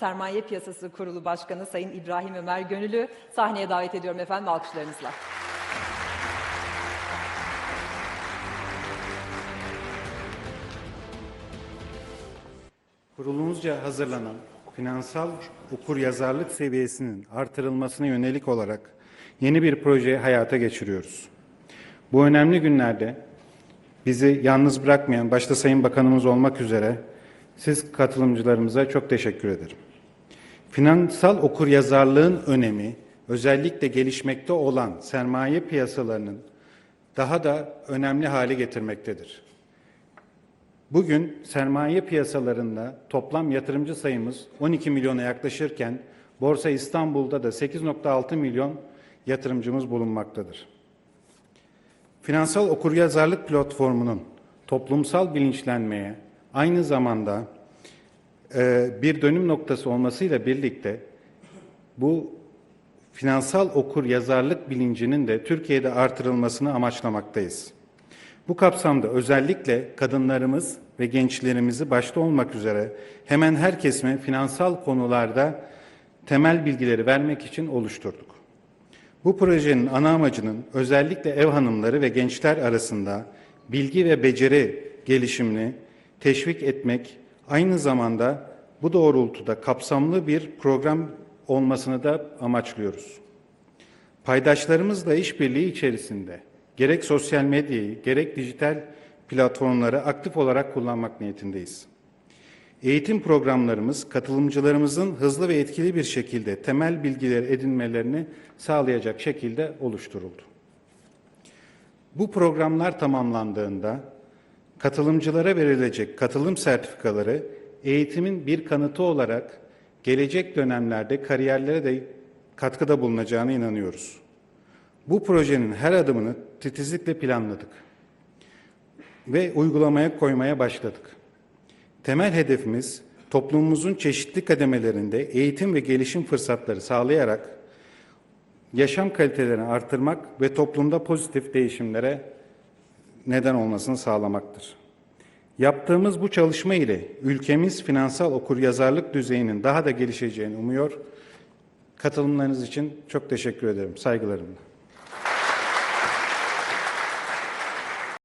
Sermaye Piyasası Kurulu Başkanı Sayın İbrahim Ömer Gönül'ü sahneye davet ediyorum efendim alkışlarınızla. Kurulumuzca hazırlanan finansal okur yazarlık seviyesinin artırılmasına yönelik olarak yeni bir proje hayata geçiriyoruz. Bu önemli günlerde bizi yalnız bırakmayan başta Sayın Bakanımız olmak üzere siz katılımcılarımıza çok teşekkür ederim. Finansal okur yazarlığın önemi özellikle gelişmekte olan sermaye piyasalarının daha da önemli hale getirmektedir. Bugün sermaye piyasalarında toplam yatırımcı sayımız 12 milyona yaklaşırken Borsa İstanbul'da da 8.6 milyon yatırımcımız bulunmaktadır. Finansal okuryazarlık platformunun toplumsal bilinçlenmeye aynı zamanda bir dönüm noktası olmasıyla birlikte bu finansal okur yazarlık bilincinin de Türkiye'de artırılmasını amaçlamaktayız. Bu kapsamda özellikle kadınlarımız ve gençlerimizi başta olmak üzere hemen her kesime finansal konularda temel bilgileri vermek için oluşturduk. Bu projenin ana amacının özellikle ev hanımları ve gençler arasında bilgi ve beceri gelişimini teşvik etmek, aynı zamanda bu doğrultuda kapsamlı bir program olmasını da amaçlıyoruz. Paydaşlarımızla işbirliği içerisinde gerek sosyal medyayı gerek dijital platformları aktif olarak kullanmak niyetindeyiz. Eğitim programlarımız katılımcılarımızın hızlı ve etkili bir şekilde temel bilgiler edinmelerini sağlayacak şekilde oluşturuldu. Bu programlar tamamlandığında katılımcılara verilecek katılım sertifikaları eğitimin bir kanıtı olarak gelecek dönemlerde kariyerlere de katkıda bulunacağına inanıyoruz. Bu projenin her adımını titizlikle planladık ve uygulamaya koymaya başladık. Temel hedefimiz toplumumuzun çeşitli kademelerinde eğitim ve gelişim fırsatları sağlayarak yaşam kalitelerini artırmak ve toplumda pozitif değişimlere neden olmasını sağlamaktır. Yaptığımız bu çalışma ile ülkemiz finansal okuryazarlık düzeyinin daha da gelişeceğini umuyor. Katılımlarınız için çok teşekkür ederim. Saygılarımla.